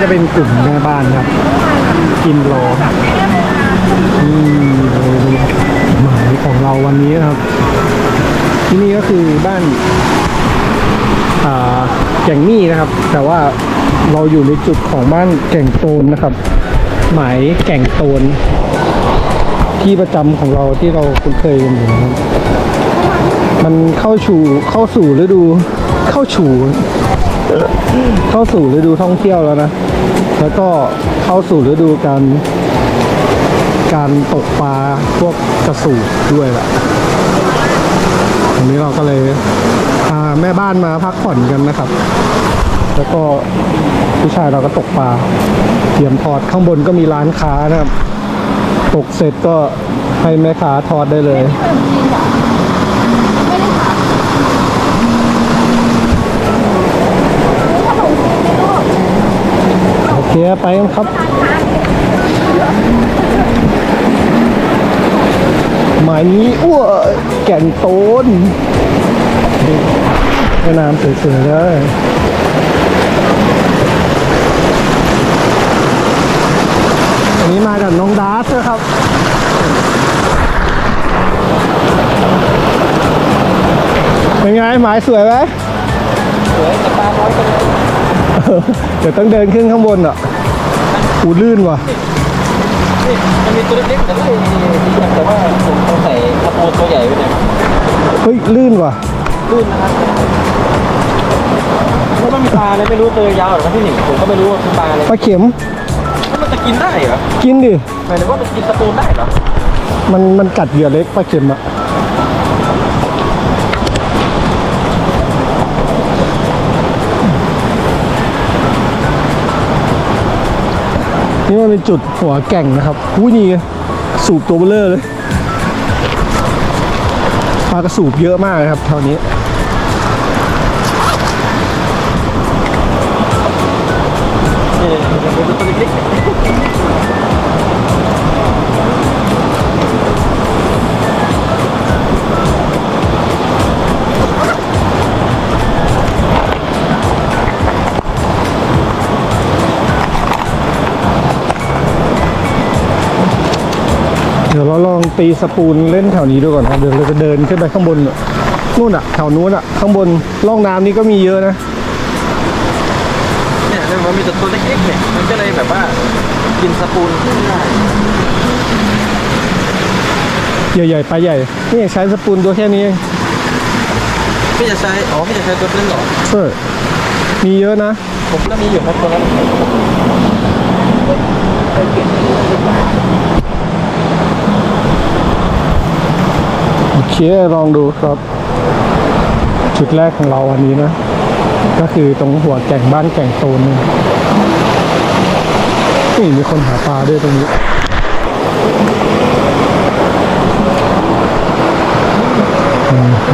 จะเป็นกลุ่มแม่บ้านครับ กินโลอืมหมายของเราวันนี้นะครับ ที่นี่ก็คือบ้านแก่งมี่นะครับ แต่ว่าเราอยู่ในจุดของบ้านแก่งโตนนะครับ หมายแก่งโตน ที่ประจำของเราที่เราคุ้นเคยกันอยู่นะครับมันเข้าสู่เข้าสู่ฤดูเข้าสู่ เข้าสู่ฤดูท่องเที่ยวแล้วนะ แล้วก็เข้าสู่ฤดูการการตกปลาพวกกระสูบด้วยแหละวันนี้เราก็เลยพาแม่บ้านมาพักผ่อนกันนะครับ แล้วก็ผู้ชายเราก็ตกปลาเตรียมทอดข้างบนก็มีร้านค้านะครับ ตกเสร็จก็ให้แม่ค้าทอดได้เลย โอเคไปกันครับ หมายนี้อ้วแก่นโตนแม่น้ำสวยๆเลยอันนี้มากับน้องดาร์สนะครับเป็นไงหมายสวยไหมสวยแต่ปลาน้อยจังเลยเดี๋ยวต้องเดินขึ้นข้างบนอะ อูลื่นว่ะนี่มันมีตัวเล็กๆแต่ไม่ดีแต่ว่าผมต้องใส่กระโปรงตัวใหญ่ไว้หน่อยเฮ้ยลื่นว่ะลื่นนะครับเพราะมันมีปลาอะไรไม่รู้ตัวยาวหรือครับพี่หนิงผมก็ไม่รู้ว่าคือปลาอะไรปลาเข็มแล้วมันจะกินได้เหรอกินดิหมายถึงว่ามันกินตะปูนได้เหรอมันมันกัดเหยื่อเล็กปลาเข็มอะ นี่มันเป็นจุดหัวแก่งนะครับอุ้ยนี่สูบตัวเบลเลอร์เลยปลากระสูบเยอะมากเลยครับแถวนี้เป็นตัวเล็กๆ เดี๋ยวเราลองตีสปูนเล่นแถวนี้ดูก่อนครับเดี๋ยวเราจะเดินขึ้นไปข้างบนนู่นอะแถวนู้นอะข้างบนร่องน้ำนี้ก็มีเยอะนะเนี่ยมันมีแต่ตัวเล็กๆเนี่ยมันก็เลยแบบว่ากินสปูนขึ้นได้ใหญ่ๆปลาใหญ่นี่ใช้สปูนตัวแค่นี้เองพี่จะใช้อ๋อพี่จะใช้ตัวนั้นเหรอเออมีเยอะนะ ผมก็มีอยู่ครับตัวนั้น โอเคลองดูครับ จุดแรกของเราวันนี้นะ ก็คือตรงหัวแก่งบ้านแก่งโตนนี่ยนี่มีคนหาปลาด้วยตรงนี้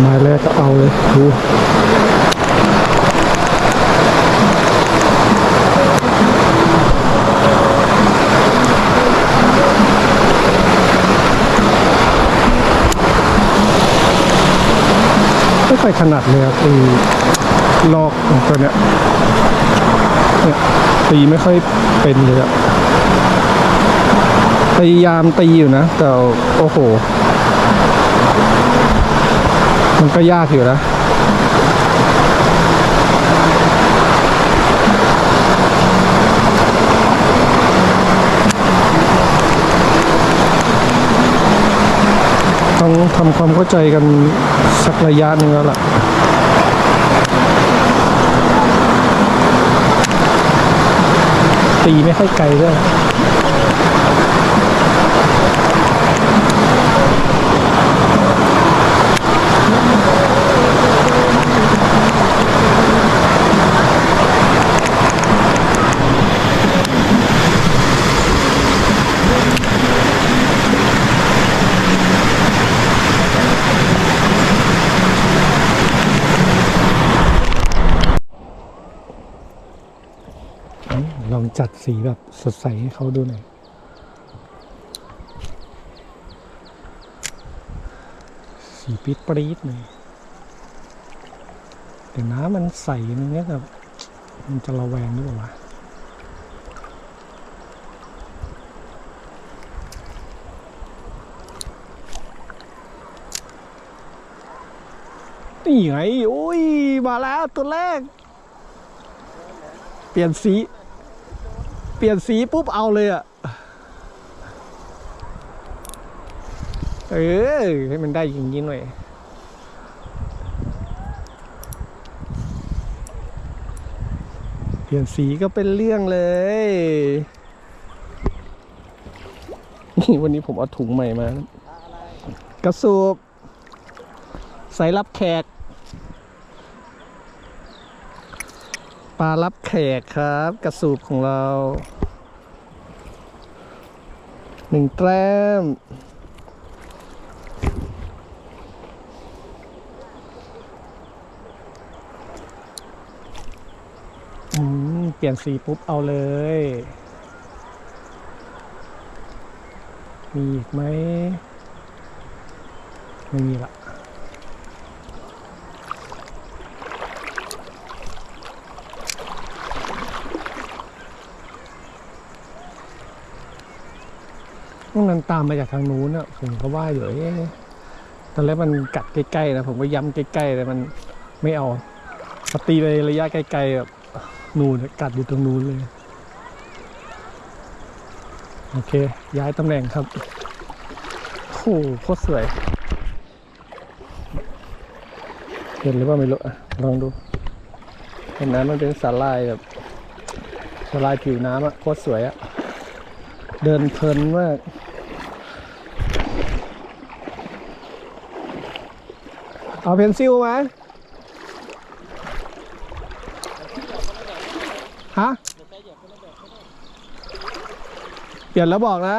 มาแรกก็เอาเลยดู ค่อยถนัดเลยครับไอ้ลอกของตัวเนี้ยเนี่ยตีไม่ค่อยเป็นเลยอะพยายามตีอยู่นะ แต่โอ้โห มันก็ยากอยู่นะ ต้องทำความเข้าใจกันสักระยะหนึ่งแล้วล่ะตีไม่ค่อยไกลด้วย จัดสีแบบสดใสให้เขาดูหน่อยสีปิดปรี๊ดเลยแต่น้ำมันใสนึงเนี้ยแบบมันจะระแวงหรือเปล่าวะนี่ไงโอ้ย มาแล้วตัวแรก เปลี่ยนสี เปลี่ยนสีปุ๊บเอาเลยอะเออให้มันได้อย่างนี้หน่อย เปลี่ยนสีก็เป็นเรื่องเลยนี่วันนี้ผมเอาถุงใหม่มากระสูบใส่รับแขก ปลารับแขกครับ กระสูบของเราหนึ่งแต้มอืมเปลี่ยนสีปุ๊บเอาเลย มีอีกไหม ไม่มีละ มันตามมาจากทางนู้นอะผมก็ว่าอยู่เอ๊ะตอนแรกมันกัดใกล้ๆนะผมก็ย้ำใกล้ๆแต่มันไม่เอาพอตีไประยะไกลๆแบบนูนกัดอยู่ตรงนู้นเลย โอเค ย้ายตำแหน่งครับโอ้โหโคตรสวย เห็นหรือเปล่าไม่รู้อะลองดู เห็นน้ำมันเป็นสาลายแบบสาลายผิวน้ำอะโคตรสวยอะเดินเพลินมาก เอาเพนซิลไหมฮะเปลี่ยนแล้วบอกนะ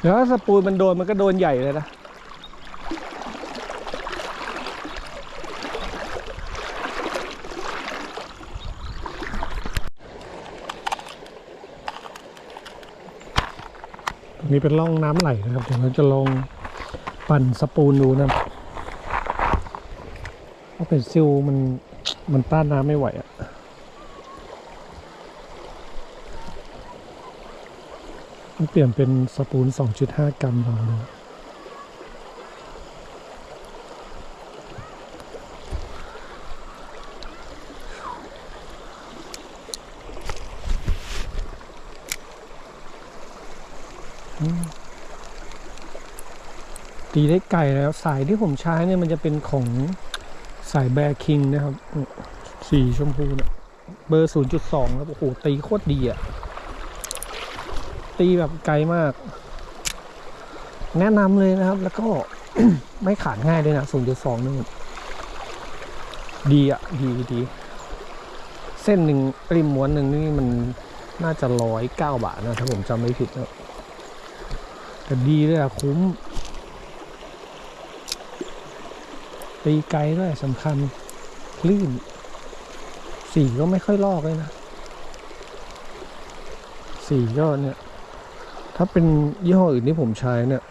เดี๋ยวสปูนมันโดนมันก็โดนใหญ่เลยนะ นี้เป็นร่องน้ำไหลนะครับเดี๋ยวเราจะลองปั่นสปูนดูนะเพราะเป็นซิลมันมันต้านน้ำไม่ไหวอะมันเปลี่ยนเป็นสปูน 2.5 กรัมลองดู ตีได้ไก่แล้วสายที่ผมใช้เนี่ยมันจะเป็นของสายแบร์คิงนะครับ สีชมพูเนี่ยเบอร์ 0.2ครับโอ้โหตีโคตรดีอะตีแบบไกลมาก แนะนำเลยนะครับ แล้วก็ไม่ขาดง่ายด้วยนะ 0.2นี่ดีอะดีดี เส้นหนึ่งริมม้วนหนึ่งนี่มันน่าจะร้อยเก้าบาทนะ ถ้าผมจำไม่ผิดนะแต่ดีเลยอะคุ้ม ตีไกลด้วยสำคัญคลื่น สีก็ไม่ค่อยลอกเลยนะ สีก็เนี่ย ถ้าเป็นยี่ห้ออื่นที่ผมใช้เนี่ย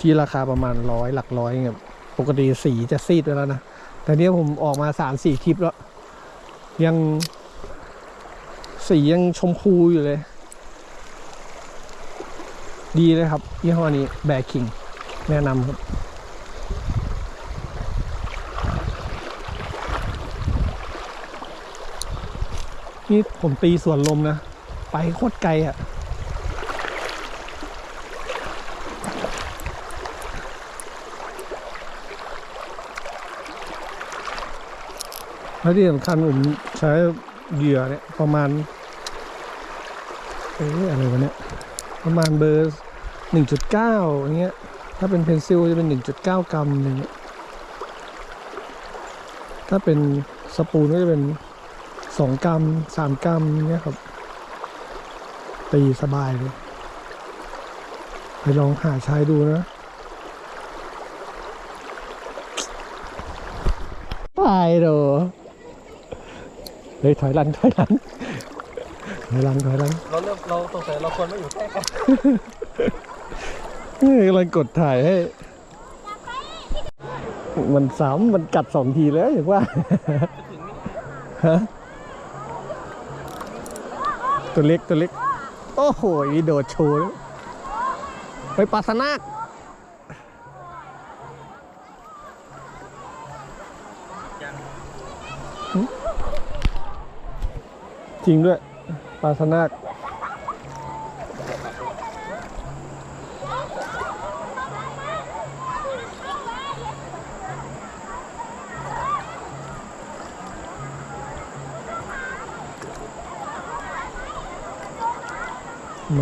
ที่ราคาประมาณร้อยหลักร้อยเนี่ยปกติสีจะซีดไปแล้วนะ แต่เนี้ยผมออกมาสามสี่คลิปแล้ว ยังสียังชมพูอยู่เลย ดีเลยครับยี่ห้อนี้แบร์คิง แนะนำครับ นี่ผมตีส่วนลมนะ ไปโคตรไกลอะ แล้วที่สำคัญผมใช้เหยื่อเนี่ยประมาณ เอ๊ะอะไรวะเนี่ย ประมาณเบอร์หนึ่งจุดเก้าอย่างเงี้ย ถ้าเป็นเพนซิลจะเป็นหนึ่งจุดเก้ากรัมอย่างเงี้ย ถ้าเป็นสปูนก็จะเป็น สองกรัมสามกรัมอย่างเงี้ยครับ ตีสบายเลย ไปลองหาใช้ดูนะตายโดเฮ้ยถอยหลังถอยหลังถอยหลังถอยหลังเราเริ่มเราสงสัยเราควรไม่อยู่ใกล้กันเฮ้ยกำลังกดถ่ายให้ มันซ้ำมันกัดสองทีแล้วอย่างว่าฮะ ตัวเล็กตัวเล็ก โอ้โหนี่โดดโชว์ไปปลาสนากจริงด้วยปลาสนาก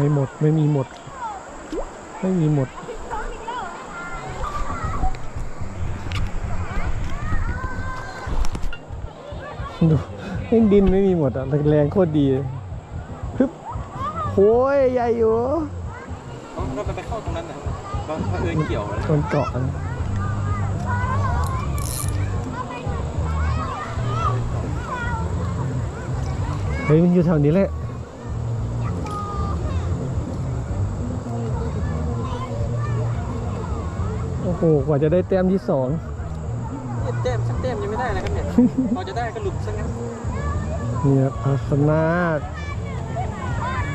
ไม่หมดไม่มีหมด ไม่มีหมดดูให้ดินไม่มีหมดอะแรงโคตรดีเลยฮึบโอ้ยใหญ่อยู่เราไปไปเข้าตรงนั้นน่ะบางเอิญเกี่ยวเลยมันเกาะนะเฮ้ยมันอยู่แถวนี้แหละ อ้โหกว่าจะได้แต้มที่สองเนี่ยแต้มสักแต้มยังไม่ได้นะครับเนี่ยพอจะได้ก็หลุดซะงั้นเนี่ยพัสนาค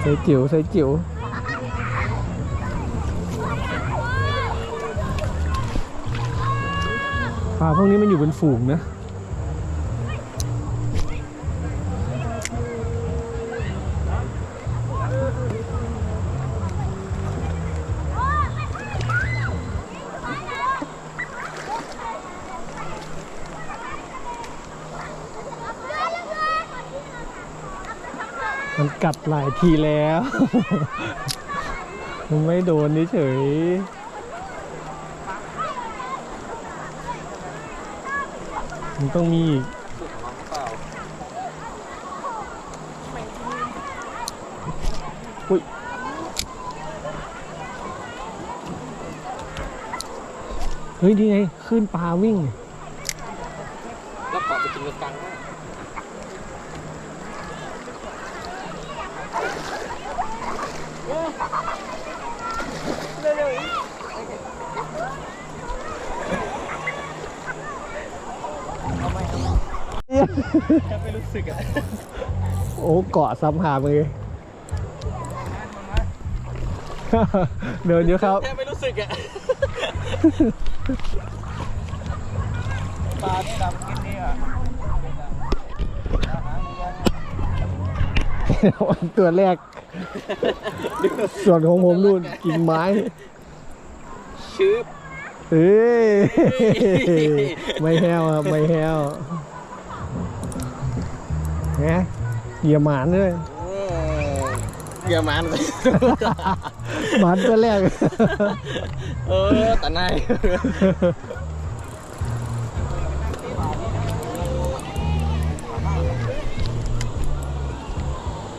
ใส่จิ๋วใส่จิ๋วปลาพวกนี้มันอยู่เป็นฝูงนะ มันกัดหลายทีแล้ว มันไม่โดนเฉยมันต้องมีอีกอุ้ยเฮ้ยดีไงขึ้นปลาวิ่ง แล้วเกาะไปกินกลางๆมาก แค่ไม่รู้สึกอะ โอ้เกาะซ้ำหามือ เดินเยอะครับแค่ไม่รู้สึกอะ ปลาที่ดำกินเนี่ยตัวแรก ส่วนของผมนู่นกินไม้ ชืบเอ้ยไม่แห้วครับไม่แห้วไงเหยียบหมานด้วยเกี่ยวมันหมานตัวแรก เออแต่นาย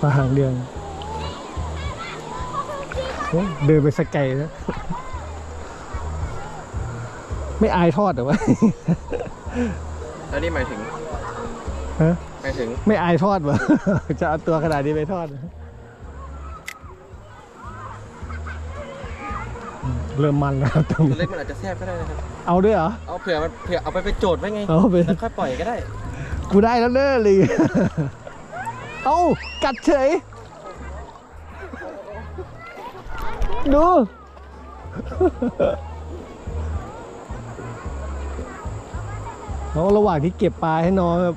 ปลาหางเดืองโอ้ เดินไปสกไก่นะไม่อายทอดเหรอวะแล้วนี่หมายถึงฮะหมายถึงไม่อายทอดวะจะเอาตัวขนาดนี้ไปทอดเหรออืมเริ่มมันแล้วครับตรงตัวนี้เล็กมันอาจจะแทบก็ได้นะครับ เอาด้วยเหรอ เอาเผื่อมันเผื่อเอาไปเป็นโจทย์ไว้ไงเอาไป แล้วค่อยปล่อยก็ได้ กูได้แล้วเน้อเลย เอ้ากัดเฉย ดู น้องระหว่างที่เก็บปลาให้น้องแบบ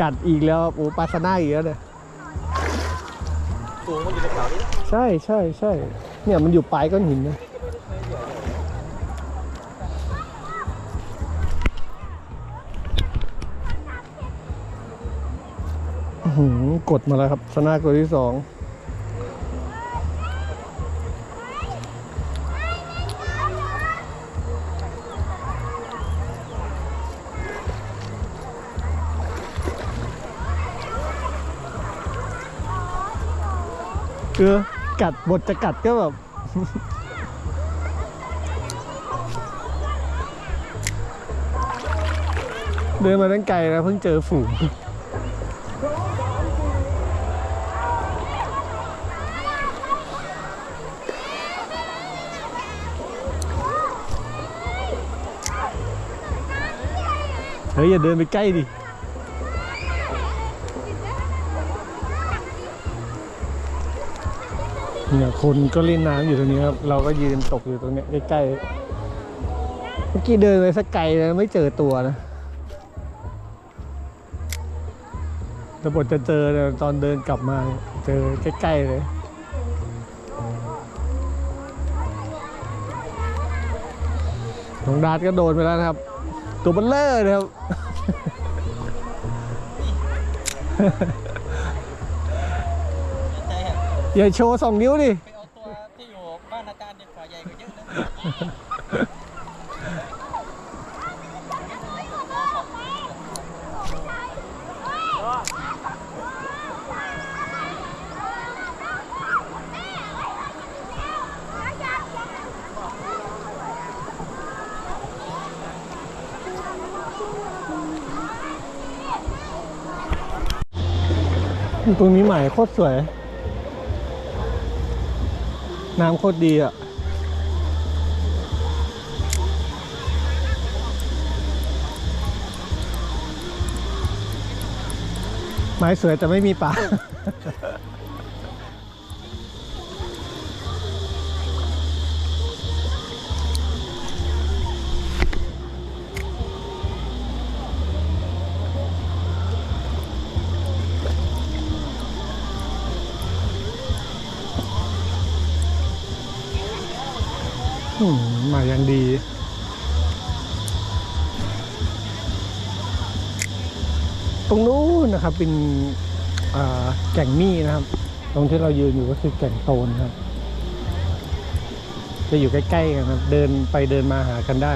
กัดอีกแล้วโอ้ปลาสนาอีกแล้วเนี่ยสูงมันอยู่ในเขานี่ใช่ใช่ใช่เนี่ยมันอยู่ปลายก้อนหินนะหือกดมาแล้วครับสนาตัวที่สอง เออกัดบทจะกัดก็แบบ เดินมาตั้งไกลแล้วเพิ่งเจอฝูงเฮ้ยอย่าเดินไปใกล้ดิ เนี่ยคนก็เล่นน้ำอยู่ตรงนี้ครับ เราก็ยืนตกอยู่ตรงเนี้ยใกล้ๆเมื่อกี้เดินไปสักไกลเลยไม่เจอตัวนะแต่บทจะเจอเนี่ยตอนเดินกลับมาเจอใกล้ๆเลยน้องดาดก็โดนไปแล้วครับ ตัวเบัลเลอร์นะครับ อย่าโชว์สองนิ้วดิไปเอาตัวที่อยู่บ้านอาจารย์ดีกว่าใหญ่กว่าเยอะนะตรงนี้ใหม่โคตรสวย น้ำโคตรดีอะ ไม้สวยแต่ไม่มีปลา มมาอย่างดี ตรงนู้นนะครับเป็นแก่งมี่นะครับ ตรงที่เรายืนอยู่ก็คือแก่งโตนครับ จะอยู่ใกล้ๆกันครับ เดินไปเดินมาหากันได้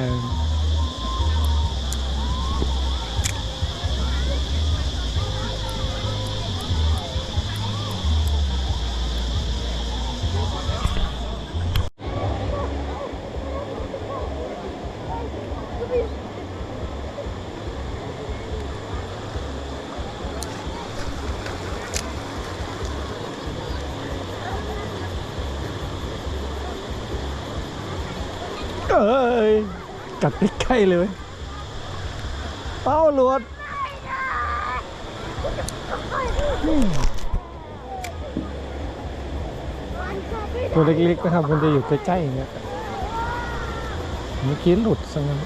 กัดใกล้ๆเลย เป้าหลวดตัวเล็กๆนะครับ มันจะอยู่ใกล้ๆอย่างเงี้ยเมื่อกี้หลุดซะงั้น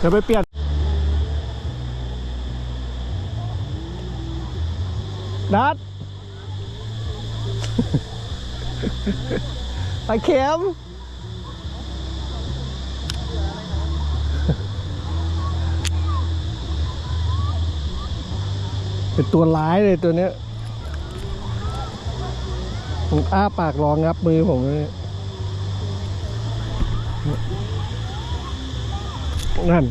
เดี๋ยวไปเปลี่ยนดัดไปเข็มเป็นตัวร้ายเลยตัวเนี้ยผมอ้าปากรองงับมือผมเลย นั่น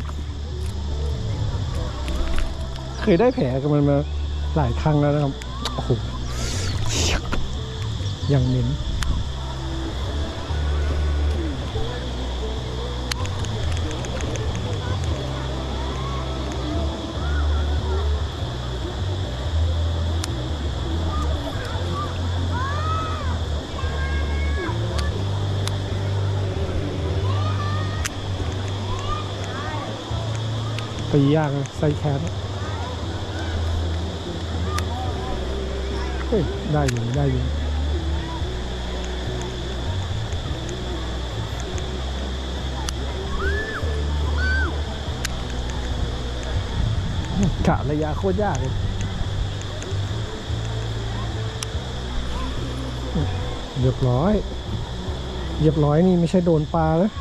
เคยได้แผลกับมันมาหลายครั้งแล้วนะครับ โอ้โหยังเหม็น ไปย่างไส้แคทเฮ้ยได้อยู่ ได้อยู่กะระยะโคตรยากเลยเรียบร้อย เรียบร้อยนี่ไม่ใช่โดนปลาแล้ว